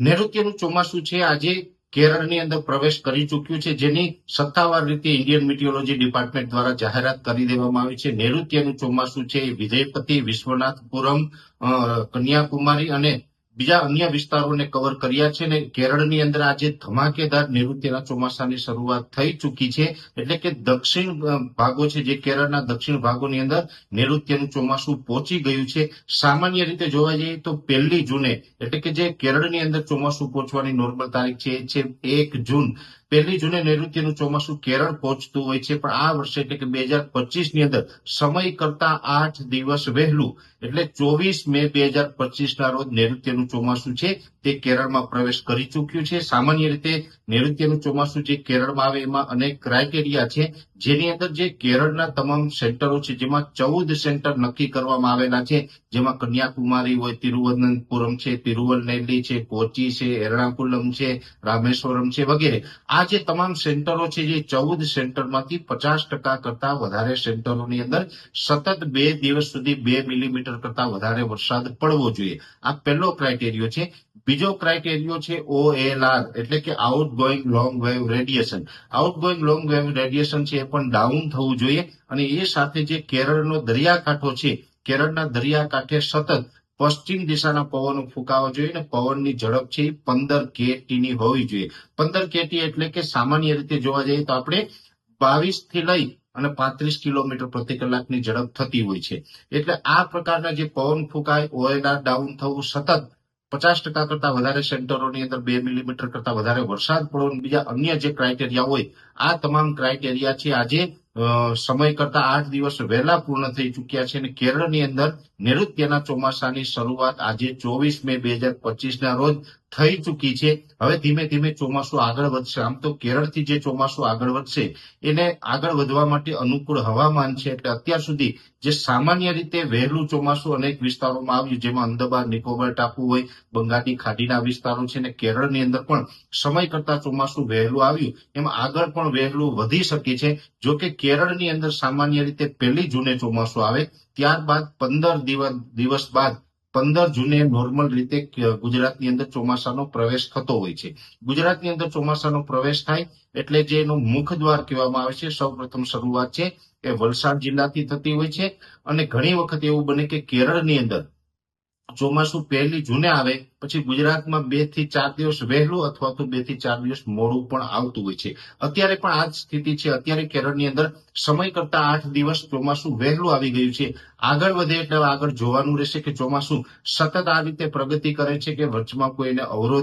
નૈઋત્યનું ચોમાસું છે. આજે કેરળની અંદર પ્રવેશ કરી ચૂક્યું છે, જેની સત્તાવાર રીતે ઇન્ડિયન મિટિયોલોજી ડિપાર્ટમેન્ટ દ્વારા જાહેરાત કરી દેવામાં આવી છે. નૈઋત્યનું ચોમાસું છે વિજયપતિ વિશ્વનાથપુરમ કન્યાકુમારી અને બીજા અન્ય વિસ્તારોને કવર કર્યા છે અને કેરળની અંદર આજે ધમાકેદાર નૈઋત્યના ચોમાસાની શરૂઆત થઈ ચૂકી છે. એટલે કે દક્ષિણ ભાગો છે જે કેરળના દક્ષિણ ભાગોની અંદર નૈઋત્યનું ચોમાસું પહોંચી ગયું છે. સામાન્ય રીતે જોવા જઈએ તો પહેલી જૂને, એટલે કે જે કેરળની અંદર ચોમાસું પહોંચવાની નોર્મલ તારીખ છે એ છે એક જૂન. પહેલી જૂને નૈઋત્યનું ચોમાસું કેરળ પહોંચતું હોય છે, પણ આ વર્ષે એટલે કે બે હજાર પચીસની અંદર સમય કરતા આઠ દિવસ વહેલું, એટલે ચોવીસ મે બે હજાર પચીસ ના રોજ નૈઋત્યનું ચોમાસું છે, તે કેરળમાં પ્રવેશ કરી ચૂક્યું છે. સામાન્ય રીતે નૈઋત્યનું ચોમાસું જે કેરળમાં આવે, એમાં અનેક ક્રાઇટેરિયા છે. જેની અંદર જે કેરળના તમામ સેન્ટરો છે, જેમાં ચૌદ સેન્ટર નક્કી કરવામાં આવેલા છે, જેમાં કન્યાકુમારી હોય, તિરુવનંતપુરમ છે તિરુવલનેલી છે, કોચી છે, એર્ણાકુલમ છે, રામેશ્વરમ છે વગેરે. આ જે તમામ સેન્ટરો છે જે ચૌદ સેન્ટરમાંથી પચાસ ટકા કરતા વધારે સેન્ટરોની અંદર સતત બે દિવસ સુધી બે મિલીમીટર કરતા વધારે વરસાદ પડવો જોઈએ. આ પહેલો ક્રાઇટેરિયો છે. બીજો ક્રાઇટેરિયો છે ઓએલઆર એટલે કે outgoing long wave radiation outgoing long wave radiation છે એ પણ ડાઉન થવું જોઈએ. અને એ સાથે જે કેરળનો દરિયાકાંઠો છે, કેરળના દરિયાકાંઠે સતત પશ્ચિમ દિશાના પવનો ફૂંકાવા જોઈએ અને પવનની ઝડપ છે પંદર કેટીની હોવી જોઈએ. પંદર કેટી એટલે કે સામાન્ય રીતે જોવા જઈએ તો આપણે બાવીસથી લઈ અને પાંત્રીસ કિલોમીટર પ્રતિ કલાકની ઝડપ થતી હોય છે. એટલે આ પ્રકારના જે પવન ફૂંકાય, ઓયડા ડાઉન થવું સતત પચાસ ટકા કરતા વધારે સેન્ટરોની અંદર બે મિલીમીટર કરતા વધારે વરસાદ પડવો બીજા અન્ય જે ક્રાઇટેરિયા હોય, આ તમામ ક્રાઇટેરિયા છે આજે સમય કરતા આઠ દિવસ વહેલા પૂર્ણ થઈ ચૂક્યા છે અને કેરળની અંદર નૈઋત્યના ચોમાસાની શરૂઆત આજે ચોવીસ મે બે હજાર પચીસ ના રોજ થઈ ચૂકી છે. હવે ધીમે ધીમે ચોમાસું આગળ વધશે. આમ તો કેરળથી જે ચોમાસું આગળ વધશે, એને આગળ વધવા માટે અનુકૂળ હવામાન છે. એટલે અત્યાર સુધી જે સામાન્ય રીતે વહેલું ચોમાસું અનેક વિસ્તારોમાં આવ્યું, જેમાં અંદમાન નિકોબાર, ટાપુ હોય, બંગાળની ખાડીના વિસ્તારો છે અને કેરળની અંદર પણ સમય કરતા ચોમાસું વહેલું આવ્યું. એમાં આગળ પણ વહેલું વધી શકે છે. જો કે કેરળની અંદર સામાન્ય રીતે પહેલી જૂને ચોમાસું આવે ત્યારબાદ પંદર દિવસ દિવસ બાદ પંદર જૂને નોર્મલ રીતે ગુજરાતની અંદર ચોમાસાનો પ્રવેશ થતો હોય છે. ગુજરાતની અંદર ચોમાસાનો પ્રવેશ થાય એટલે જે એનો મુખ દ્વાર કહેવામાં આવે છે સૌ પ્રથમ શરૂઆત છે એ વલસાડ જિલ્લાથી થતી હોય છે અને ઘણી વખત એવું બને કે કેરળની અંદર ચોમાસું પહેલી જૂને આવે, પછી ગુજરાતમાં બેથી ચાર દિવસ વહેલું અથવા તો બેથી ચાર દિવસ મોડું પણ આવતું હોય છે. અત્યારે પણ આ જ સ્થિતિ છે. અત્યારે કેરળની અંદર સમય કરતા આઠ દિવસ ચોમાસું વહેલું આવી ગયું છે. આગળ વધે એટલે આગળ જોવાનું રહેશે કે ચોમાસું સતત આ રીતે પ્રગતિ કરે છે કે વચમાં કોઈને અવરોધ